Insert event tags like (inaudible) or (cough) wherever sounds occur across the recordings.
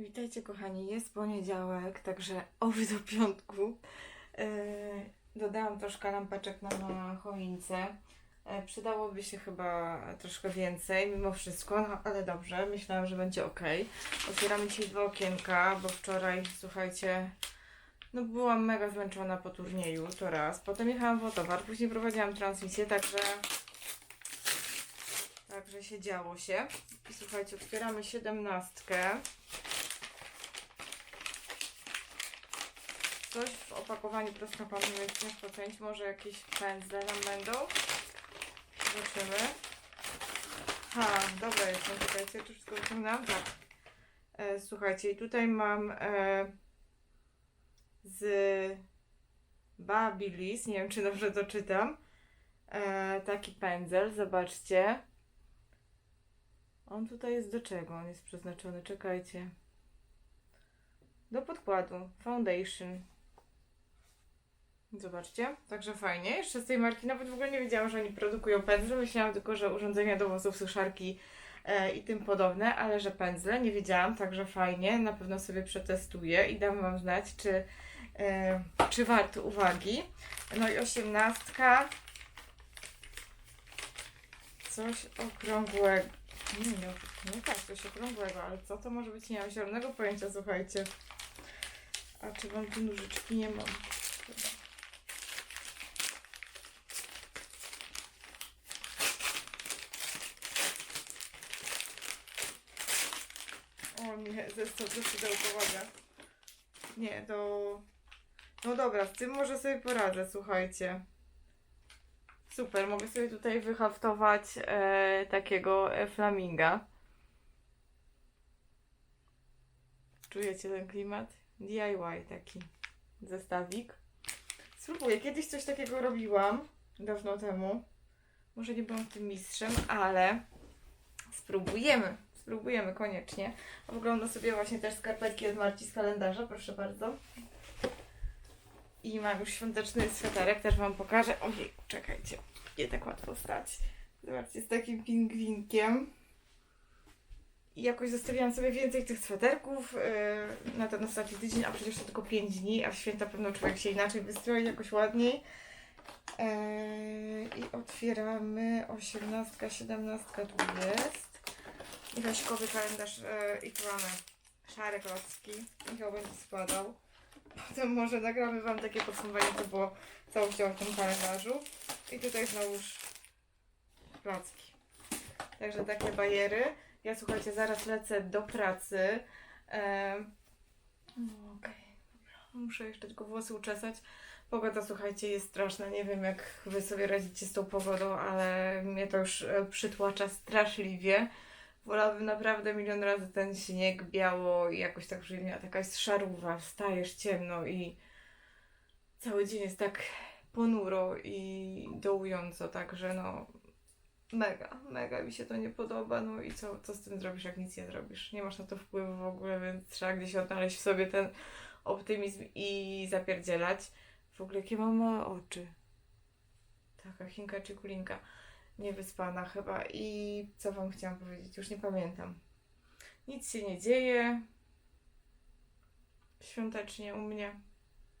Witajcie kochani, jest poniedziałek, także oby do piątku. E, dodałam troszkę lampeczek na choince. E, przydałoby się chyba troszkę więcej, mimo wszystko, no, ale dobrze, myślałam, że będzie ok. Otwieramy dzisiaj dwa okienka, bo wczoraj, słuchajcie, no byłam mega zmęczona po turnieju, to raz. Potem jechałam w Otowar, później prowadziłam transmisję, także... Także się działo się. I słuchajcie, otwieramy siedemnastkę. Coś w opakowaniu prostopadłym jest ciężko ocenić. Może jakieś pędzle nam będą. Zobaczymy. Ha, dobra jestem, czekajcie, czy wszystko wyciągnęłam? Tak. E, słuchajcie, i tutaj mam e, z Babilis, nie wiem czy dobrze to czytam, e, taki pędzel, zobaczcie. On tutaj jest do czego? On jest przeznaczony, czekajcie. Do podkładu, foundation. Zobaczcie, także fajnie. Jeszcze z tej marki nawet w ogóle nie wiedziałam, że oni produkują pędzle. Myślałam tylko, że urządzenia do włosów, suszarki e, i tym podobne, ale że pędzle nie wiedziałam, także fajnie. Na pewno sobie przetestuję i dam Wam znać, czy, e, czy warto uwagi. No i osiemnastka. Coś okrągłego. Nie, nie tak, coś okrągłego, ale co to może być? Nie mam zielonego pojęcia, słuchajcie. A czy mam tu nożyczki? Nie mam. O nie, zestaw do szydełkowania. Nie, do... No dobra, z tym może sobie poradzę, słuchajcie. Super, mogę sobie tutaj wyhaftować e, takiego e, flaminga. Czujecie ten klimat? DIY taki zestawik. Spróbuję. Kiedyś coś takiego robiłam, dawno temu. Może nie byłam tym mistrzem, ale spróbujemy. Spróbujemy koniecznie. Oglądam sobie właśnie też skarpetki od Marci z kalendarza, proszę bardzo. I mam już świąteczny sweterek, też Wam pokażę. Ojej, czekajcie, nie tak łatwo stać. Zobaczcie, z takim pingwinkiem. I jakoś zostawiłam sobie więcej tych sweterków yy, na ten ostatni tydzień, a przecież to tylko 5 dni, a w święta pewno człowiek się inaczej wystroi, jakoś ładniej. Yy, I otwieramy 18, 17 tu jest. I Waśkowy kalendarz yy, i tu mamy szare klocki. Michał będzie składał. Potem może nagramy Wam takie podsumowanie, co było całościowo w tym kalendarzu. I tutaj znowuż klocki. Także takie bajery. Ja słuchajcie, zaraz lecę do pracy. Em, no, Okej, dobra. Muszę jeszcze tylko włosy uczesać. Pogoda, słuchajcie, jest straszna. Nie wiem, jak Wy sobie radzicie z tą pogodą, ale mnie to już e, przytłacza straszliwie. Wolałabym naprawdę milion razy ten śnieg biało i jakoś tak przyjemnie, a taka jest szaruwa, wstajesz ciemno i cały dzień jest tak ponuro i dołująco, także no mega, mega mi się to nie podoba, no i co, co z tym zrobisz, jak nic nie zrobisz? Nie masz na to wpływu w ogóle, więc trzeba gdzieś odnaleźć w sobie ten optymizm i zapierdzielać. W ogóle jakie mam małe oczy. Taka chinka czy kulinka. Niewyspana chyba. I co wam chciałam powiedzieć? Już nie pamiętam. Nic się nie dzieje. Świątecznie u mnie.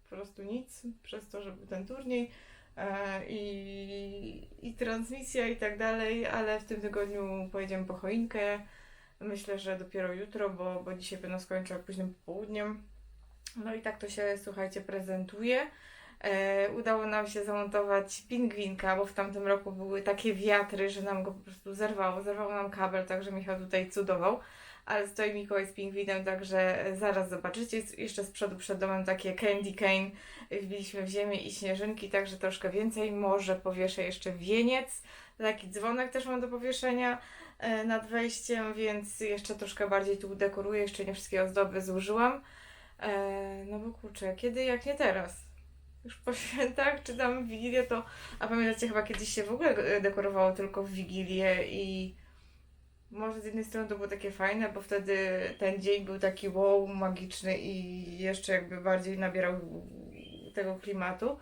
Po prostu nic. Przez to, że był ten turniej e, i, i transmisja i tak dalej, ale w tym tygodniu pojedziemy po choinkę. Myślę, że dopiero jutro, bo, bo dzisiaj będę skończyła późnym popołudniem. No i tak to się, słuchajcie, prezentuje. E, udało nam się zamontować pingwinka, bo w tamtym roku były takie wiatry, że nam go po prostu zerwało. Zerwał nam kabel, także Michał tutaj cudował. Ale stoi Mikołaj z pingwinem, także zaraz zobaczycie. Jeszcze z przodu przed domem takie candy cane. Wbiliśmy w ziemię i śnieżynki, także troszkę więcej. Może powieszę jeszcze wieniec. Taki dzwonek też mam do powieszenia e, nad wejściem, więc jeszcze troszkę bardziej tu dekoruję. Jeszcze nie wszystkie ozdoby zużyłam. E, no bo kurczę, kiedy jak nie teraz? Już po świętach, czy tam w Wigilię to... A pamiętacie, chyba kiedyś się w ogóle dekorowało tylko w Wigilię i... Może z jednej strony to było takie fajne, bo wtedy ten dzień był taki wow, magiczny i jeszcze jakby bardziej nabierał tego klimatu.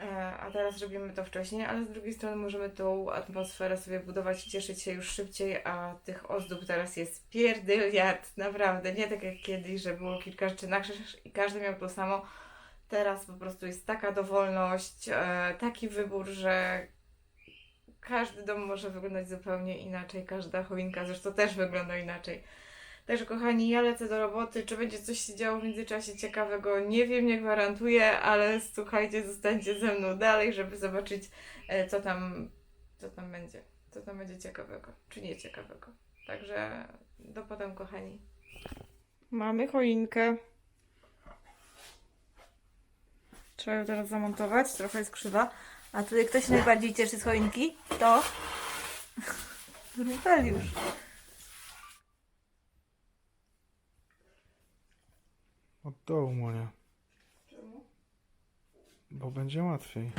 E, A teraz robimy to wcześniej, ale z drugiej strony możemy tą atmosferę sobie budować i cieszyć się już szybciej, a tych ozdób teraz jest pierdyliard, naprawdę. Nie tak jak kiedyś, że było kilka rzeczy na krzyż i każdy miał to samo. Teraz po prostu jest taka dowolność, e, taki wybór, że każdy dom może wyglądać zupełnie inaczej, każda choinka zresztą też wygląda inaczej. Także kochani, ja lecę do roboty. Czy będzie coś się działo w międzyczasie ciekawego? Nie wiem, nie gwarantuję, ale słuchajcie, zostańcie ze mną dalej, żeby zobaczyć, e, co tam, co tam będzie. Co tam będzie ciekawego, czy nie ciekawego. Także do potem, kochani. Mamy choinkę. Trzeba ją teraz zamontować, trochę jest krzywa. A tutaj kto się najbardziej cieszy z choinki? To (laughs) Rufeliusz. Od dołu, Monia, Czemu? bo będzie łatwiej.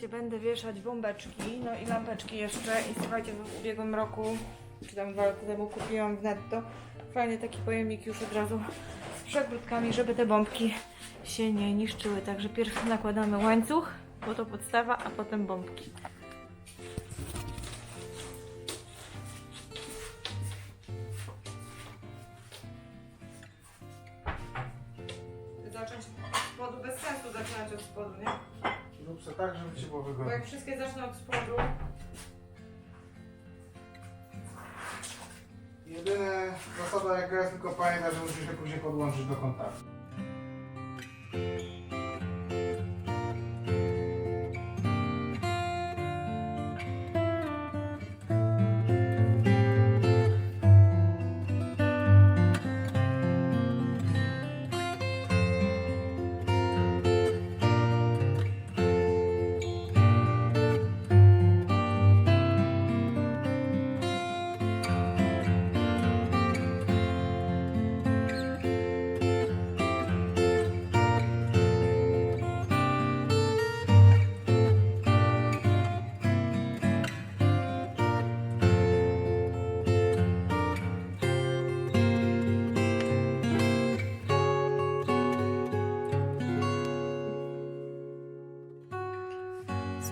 Słuchajcie, będę wieszać bombeczki, no i lampeczki jeszcze. I słuchajcie, w ubiegłym roku, czy tam dwa lata temu kupiłam w netto fajny taki pojemnik już od razu z przegródkami, żeby te bombki się nie niszczyły. Także pierw nakładamy łańcuch, bo to podstawa, a potem bombki. Tak, żeby ci było Bo wygodnie. jak wszystkie zaczną od spodu, Jedyne zasada jaka jest tylko pamiętaj, że musisz się później podłączyć do kontaktu.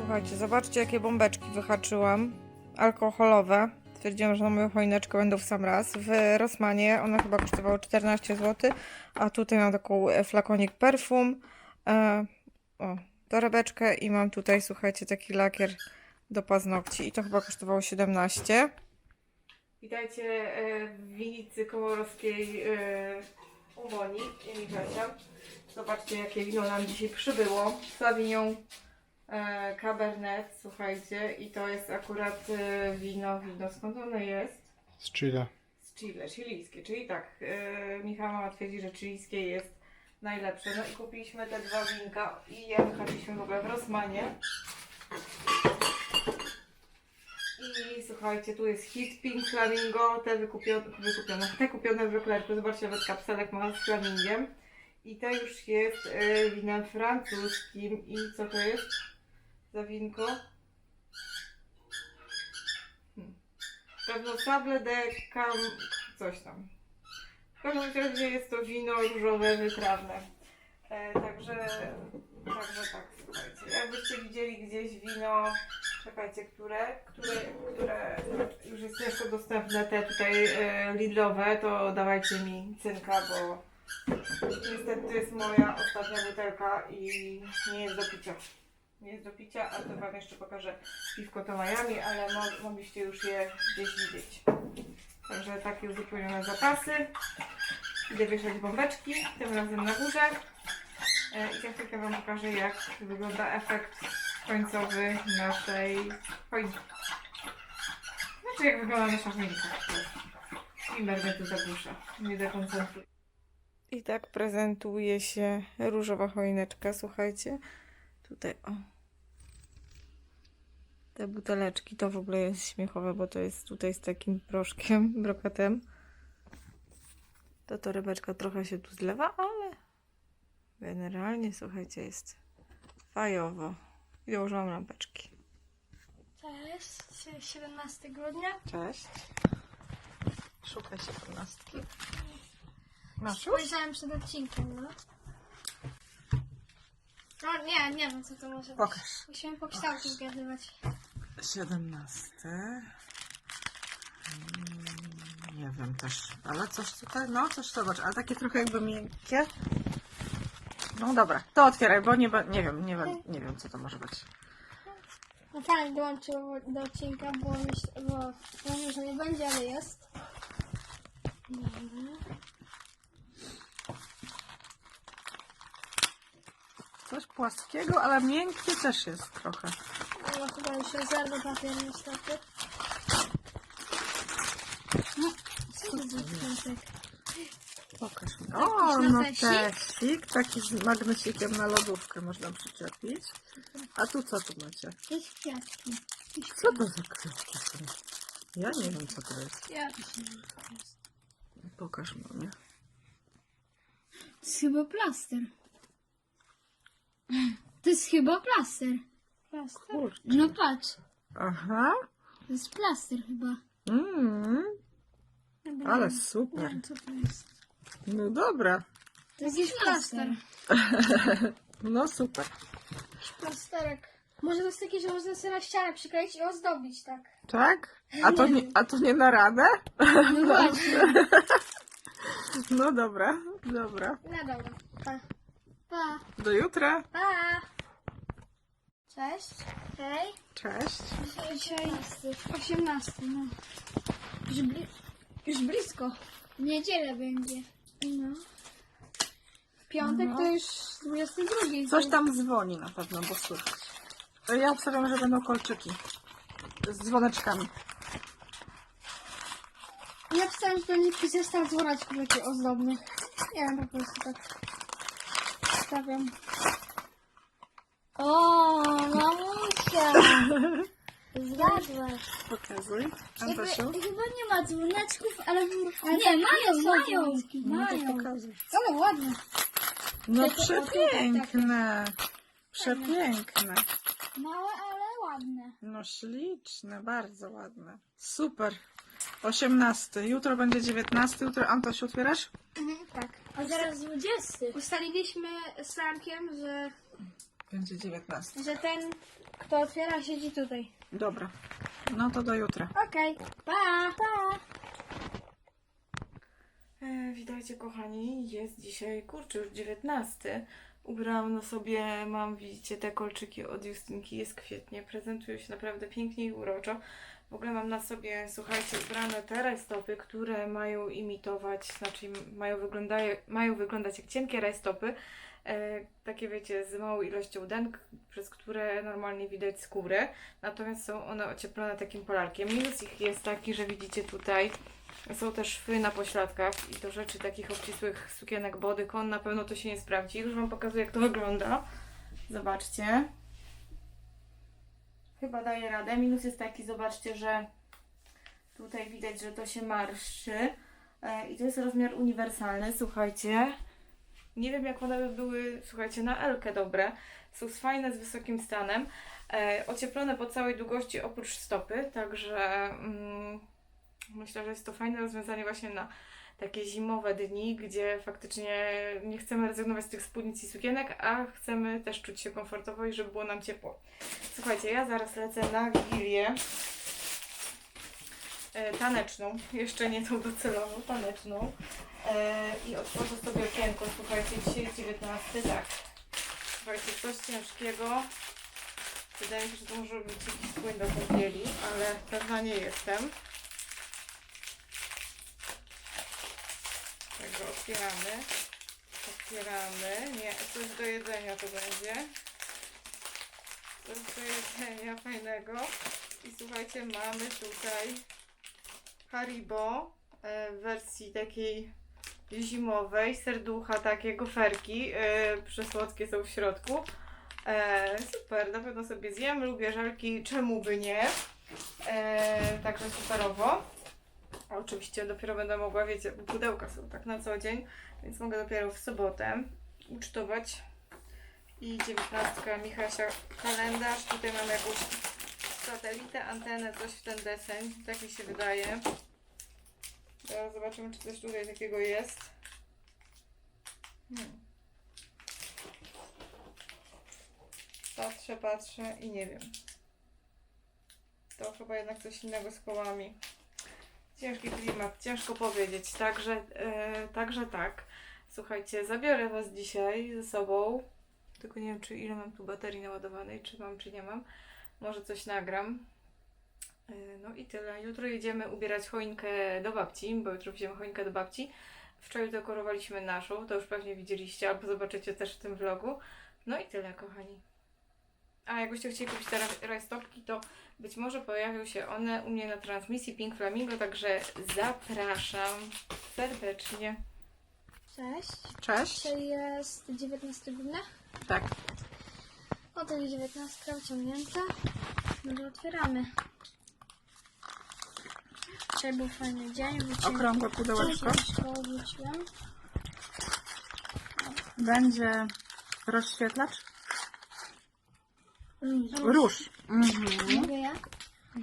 Słuchajcie, zobaczcie jakie bombeczki wyhaczyłam. Alkoholowe. Stwierdziłam, że na moją choineczkę będą w sam raz. W Rossmanie one chyba kosztowały 14 zł, a tutaj mam taką e, flakonik perfum. E, o, torebeczkę i mam tutaj, słuchajcie, taki lakier do paznokci i to chyba kosztowało 17. Witajcie e, w winnicy komorowskiej e, u Moni i Michasia. Zobaczcie jakie wino nam dzisiaj przybyło. E, Cabernet, słuchajcie, i to jest akurat e, wino, wino, skąd ono jest? Z Chile. Z Chile, chilijskie, czyli tak, e, Michał mama twierdzi, że chilijskie jest najlepsze. No i kupiliśmy te dwa winka i je wychaliśmy w ogóle w Rosmanie. I słuchajcie, tu jest hit Pink Flamingo, te wykupione, wykupione te kupione w Leclercu, zobaczcie, nawet kapselek ma z flamingiem. I to już jest e, winem francuskim i co to jest za winko? Hmm. Pewno Sable de Cam... coś tam. W każdym razie jest to wino różowe, wytrawne. E, także, także tak, słuchajcie. Jakbyście widzieli gdzieś wino, czekajcie, które, które, które już jest jeszcze dostępne, te tutaj e, Lidlowe, to dawajcie mi cynka, bo niestety to jest moja ostatnia butelka i nie jest do picia. Nie jest do picia, a to Wam jeszcze pokażę piwko to Miami, ale mo mogliście już je gdzieś widzieć. Także takie uzupełnione zapasy. Idę wieszać bombeczki, tym razem na górze. E, I za chwilkę Wam pokażę, jak wygląda efekt końcowy naszej choinki. Znaczy, jak wygląda nasza choinka. I będę tu zagłusza. Nie dekoncentruję. I tak prezentuje się różowa choineczka, słuchajcie. Tutaj, o. Te buteleczki to w ogóle jest śmiechowe, bo to jest tutaj z takim proszkiem, (laughs) brokatem. Ta torebeczka trochę się tu zlewa, ale generalnie słuchajcie, jest fajowo. I dołożyłam lampeczki. Cześć, 17 grudnia. Cześć. Szukaj się ponastki. Masz już? Spojrzałem przed odcinkiem, no. No nie, nie wiem co to może być. Pokaż. Musimy po kształtu zgadywać. 17. Mm, Nie wiem też, ale coś tutaj, no coś zobacz, ale takie trochę jakby miękkie. No dobra, to otwieraj, bo nie, nie wiem, nie wiem, nie wiem co to może być. No fajnie dołączył do odcinka, bo myślę, bo że nie będzie, ale jest. Dobra. Coś płaskiego, ale miękkie też jest trochę. No chyba już rezerwy papier niestety. No, co to za kwiatek? Pokaż mi. Jakiś O, no notesik? tesik, taki z magnesikiem na lodówkę można przyczepić. A tu co tu macie? Jakieś kwiatki. Jakieś Co to za kwiatki są? Ja nie wiem co to jest. kwiatki. Pokaż mamie. To jest chyba plaster. To jest chyba plaster. Plaster? Kurczę. No patrz, Aha. to jest plaster chyba. Mm, ale Nie super. wiem co to jest. No dobra. To jest jakiś plaster. (laughs) No super. Plasterek. Może to jest takie, że można sobie na ścianę przykleić i ozdobić, tak? Tak? A to nie, a to nie na radę? No właśnie. (laughs) No dobra, dobra. No dobra. Pa. Pa. Do jutra. Pa. Cześć. Hej. Cześć. Dzisiaj 18, no. Już, bli- już blisko. W niedzielę będzie. No. W piątek No. to już 22. Coś tam dzwoni na pewno, bo słychać. Ja obstawiam, że będą kolczyki. Z dzwoneczkami. Ja pisałem, że pewnie jakiś zestaw dzwoneczków taki ozdobny. Nie wiem, po prostu tak stawiam. O, mamusia! Zgadłaś. Pokazuj. Antosiu. Chyba nie ma dzwoneczków, ale... nie, mają, mają. No to Mają. pokazuj. Ale ładne. No Takie przepiękne. Przepiękne. Małe, ale ładne. No śliczne, bardzo ładne. Super. 18. Jutro będzie 19. Jutro Antoś otwierasz? Mhm, tak. A zaraz 20. Ustaliliśmy z Frankiem, że, Będzie 19. że ten, kto otwiera, siedzi tutaj. Dobra. No to do jutra. Okej. Pa! Pa! E, witajcie kochani, jest dzisiaj, kurczę, już 19. Ubrałam na sobie, mam, widzicie, te kolczyki od Justynki, jest kwietnie, prezentują się naprawdę pięknie i uroczo. W ogóle mam na sobie, słuchajcie, ubrane te rajstopy, które mają imitować, znaczy mają, mają wyglądać jak cienkie rajstopy. E, takie wiecie, z małą ilością denek, przez które normalnie widać skórę. Natomiast są one ocieplone takim polarkiem. Minus ich jest taki, że widzicie tutaj, są też szwy na pośladkach i do rzeczy takich obcisłych sukienek bodycon na pewno to się nie sprawdzi. Już Wam pokazuję jak to wygląda. Zobaczcie. Chyba daje radę. Minus jest taki, zobaczcie, że tutaj widać, że to się marszczy. E, I to jest rozmiar uniwersalny, słuchajcie. Nie wiem jak one by były, słuchajcie, na Elkę dobre. Są fajne, z wysokim stanem. E, ocieplone po całej długości oprócz stopy, także... Mm, Myślę, że jest to fajne rozwiązanie właśnie na takie zimowe dni, gdzie faktycznie nie chcemy rezygnować z tych spódnic i sukienek, a chcemy też czuć się komfortowo i żeby było nam ciepło. Słuchajcie, ja zaraz lecę na Wigilię e, taneczną, jeszcze nie tą docelową, taneczną e, i otworzę sobie okienko, słuchajcie, dzisiaj jest 19, tak. Słuchajcie, coś ciężkiego. Wydaje mi się, że to może być jakiś płyn do kąpieli, ale pewna nie jestem. Tego otwieramy. Otwieramy. Nie, coś do jedzenia to będzie. Coś do jedzenia fajnego. I słuchajcie, mamy tutaj Haribo e, w wersji takiej zimowej, serducha takie, goferki, e, przesłodkie są w środku. E, super, na pewno sobie zjem, lubię żelki, czemu by nie. E, także superowo. Oczywiście dopiero będę mogła, wiecie, bo pudełka są tak na co dzień, więc mogę dopiero w sobotę ucztować. I 19 Michasia kalendarz. Tutaj mamy jakąś satelitę, antenę, coś w ten deseń. Tak mi się wydaje. Teraz zobaczymy, czy coś tutaj takiego jest. Hmm. Patrzę, patrzę i nie wiem. To chyba jednak coś innego z kołami. Ciężki klimat, ciężko powiedzieć. Także, e, także tak. Słuchajcie, zabiorę Was dzisiaj ze sobą. Tylko nie wiem, czy ile mam tu baterii naładowanej, czy mam, czy nie mam. Może coś nagram. E, No i tyle. Jutro jedziemy ubierać choinkę do babci, bo jutro wziąłem choinkę do babci. Wczoraj dekorowaliśmy naszą, to już pewnie widzieliście, albo zobaczycie też w tym vlogu. No i tyle, kochani. A jakbyście chcieli kupić te ra- rajstopki, to być może pojawią się one u mnie na transmisji Pink Flamingo, także zapraszam serdecznie. Cześć. Cześć. Dzisiaj jest 19 grudnia. Tak. Oto jest 19 wyciągnięta. No to otwieramy. Dzisiaj był fajny dzień. Wróciłem. Okrągłe pudełeczko. Wróciłem. Będzie rozświetlacz? Róż. Róż. Mhm. Mogę ja?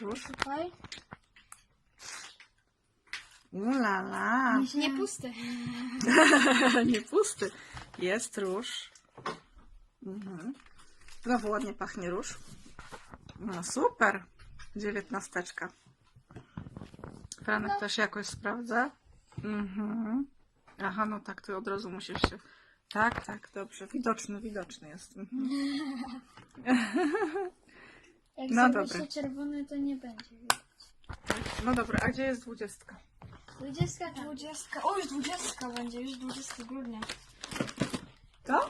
Róż. Tutaj. Ulala. Nie pusty. (laughs) Nie pusty. Jest róż. Mhm. Znowu ładnie pachnie róż. No super. Dziewiętnasteczka. Franek No. też jakoś sprawdza. Mhm. Aha, no tak, ty od razu musisz się... Tak, tak, dobrze. Widoczny, widoczny jest. Mhm. (laughs) Jak No zrobisz dobra. się czerwony, to nie będzie. No dobra, a gdzie jest dwudziestka? 20, 20. O, już 20 będzie, już 20 grudnia. To?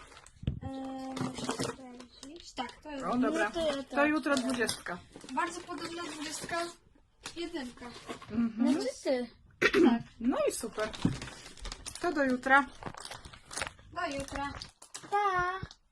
Eee, muszę sprawdzić. Tak, to jest. O, dobra. To, jutro dwudziestka. Bardzo podobna 21. Mhm. Znaczy ty. (clears throat) No i super. To do jutra. Do jutra. Pa!